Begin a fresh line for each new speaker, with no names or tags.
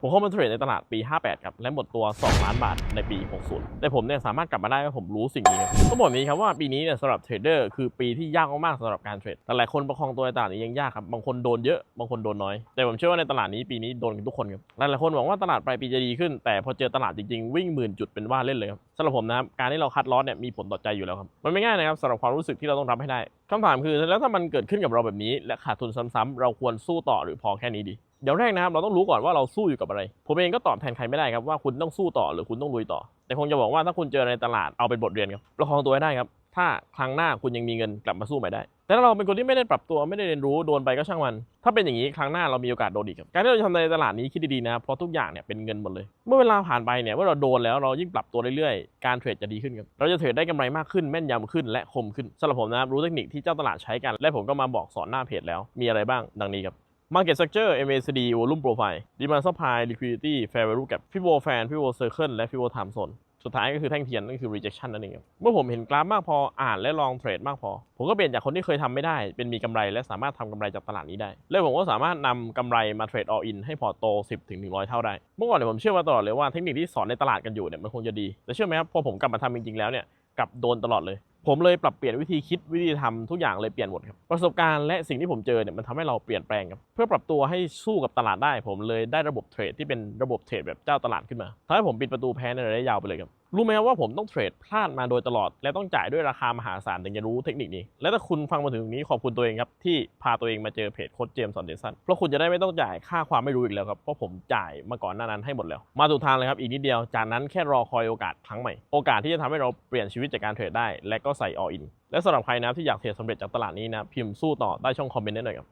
ผมเข้ามาเทรดในตลาดปี 58 ครับ และหมดตัว 2 ล้านบาทในปี 60 แต่ผมเนี่ยสามารถกลับมาได้เพราะผมรู้สิ่งนี้ครับต้องบอกนี้ครับว่าปีนี้เนี่ยสำหรับเทรดเดอร์คือปีที่ยากมากๆสำหรับการเทรด แต่หลายคนประคองตัวในตลาดนี้ยังยากครับ บางคนโดนเยอะ บางคนโดนน้อย แต่ผมเชื่อว่าในตลาดนี้ปีนี้โดนกันทุกคนครับ หลายๆคนหวังว่าตลาดปลายปีจะดีขึ้น แต่พอเจอตลาดจริงๆวิ่งหมื่นจุดเป็นว่าเล่นเลยครับสำหรับผมนะครับ การที่เราคัดลอสเนี่ยมีผลต่อใจอยู่แล้วครับ มันไม่ง่ายนะครับสำหรับความรู้สึกที่เราต้องรับให้ได้คำถามคือแล้วถ้ามันเกิดขึ้นกับเราแบบนี้ และขาดทุนซ้ำๆเราควรสู้ต่อหรือพอแค่นี้ดี เดี๋ยวแรกนะครับเราต้องรู้ก่อนว่าเราสู้อยู่กับอะไร ผมเองก็ตอบแทนใครไม่ได้ครับว่าคุณต้องสู้ต่อหรือคุณต้องลุยต่อ แต่คงจะบอกว่าถ้าคุณเจอในตลาดเอาเป็นบทเรียนครับประคองตัวให้ได้ครับ ถ้าครั้งหน้าคุณยังมีเงินกลับมาสู้ใหม่ได้ แต่ถ้าเราเป็นคนที่ไม่ได้ปรับตัวไม่ได้เรียนรู้โดนไปก็ช่างมัน ถ้าเป็นอย่างนี้ครั้งหน้าเรามีโอกาสโดนอีกครับการที่เราจะทำในตลาดนี้คิดดีๆนะเพราะทุกอย่างเนี่ยเป็นเงินหมดเลย เมื่อเวลาผ่านไปเนี่ยเมื่อเราโดนแล้วเรายิ่งปรับตัวเรื่อยๆ การเทรดจะดีขึ้นครับเราจะเทรดได้กำไรมากขึ้นแม่นยำขึ้นและคมขึ้นสำหรับผมนะครับรู้เทคนิคที่เจ้าตลาดใช้กัน และผมก็มาบอกสอนหน้าเพจแล้วมีอะไรบ้างดังนี้ครับ Market Structure MACD Volume Profile Demand Supply Liquidity Fair Value Gap Pivot Fan Pivot Circle และ Pivot Time Zone สุดท้ายก็คือแท่งเทียนนั่นคือ rejection นั่นเองเมื่อผมเห็นกราฟมากพออ่านและลองเทรดมากพอ ผมก็เปลี่ยนจากคนที่เคยทำไม่ได้ เป็นมีกำไรและสามารถทำกำไรจากตลาดนี้ได้ และผมก็สามารถนำกำไรมาเทรด all in ให้พอร์ตโต 10ถึง100 เท่าได้ เมื่อก่อนเนี่ยผมเชื่อมาตลอดเลยว่าเทคนิคที่สอนในตลาดกันอยู่เนี่ยมันคงจะดีแต่เชื่อไหมครับพอผมกลับมาทำจริงๆแล้วเนี่ยกลับโดนตลอดเลยผมเลยปรับเปลี่ยนวิธีคิดวิธีทำทุกอย่างเลยเปลี่ยนหมดครับประสบการณ์และสิ่งที่ผมเจอเนี่ยมันทำให้เราเปลี่ยนแปลงครับเพื่อปรับตัวให้สู้กับตลาดได้ ผมเลยได้ระบบเทรดที่เป็นระบบเทรดแบบเจ้าตลาดขึ้นมาทำให้ผมปิดประตูแพ้ในระยะยาวไปเลยครับ รู้ไหมว่าผมต้องเทรดพลาดมาโดยตลอด และต้องจ่ายด้วยราคามหาศาลถึงจะรู้เทคนิคนี้ และถ้าคุณฟังมาถึงตรงนี้ขอบคุณตัวเองครับ ที่พาตัวเองมาเจอเพจโค้ชเจมส์สอนเดซันเพราะคุณจะได้ไม่ต้องจ่ายค่าความไม่รู้อีกแล้วครับ เพราะผมจ่ายมาก่อนหน้านั้นให้หมดแล้ว มาถูกทางเลยครับ อีกนิดเดียว จากนั้นแค่รอคอยโอกาสครั้งใหม่ โอกาสที่จะทำให้เราเปลี่ยนชีวิตจากการเทรดได้ และก็ใส่ all in และสำหรับใครนะที่อยากเทรดสำเร็จจากตลาดนี้นะพิมพ์สู้ต่อใต้ช่องคอมเมนต์ได้หน่อยครับ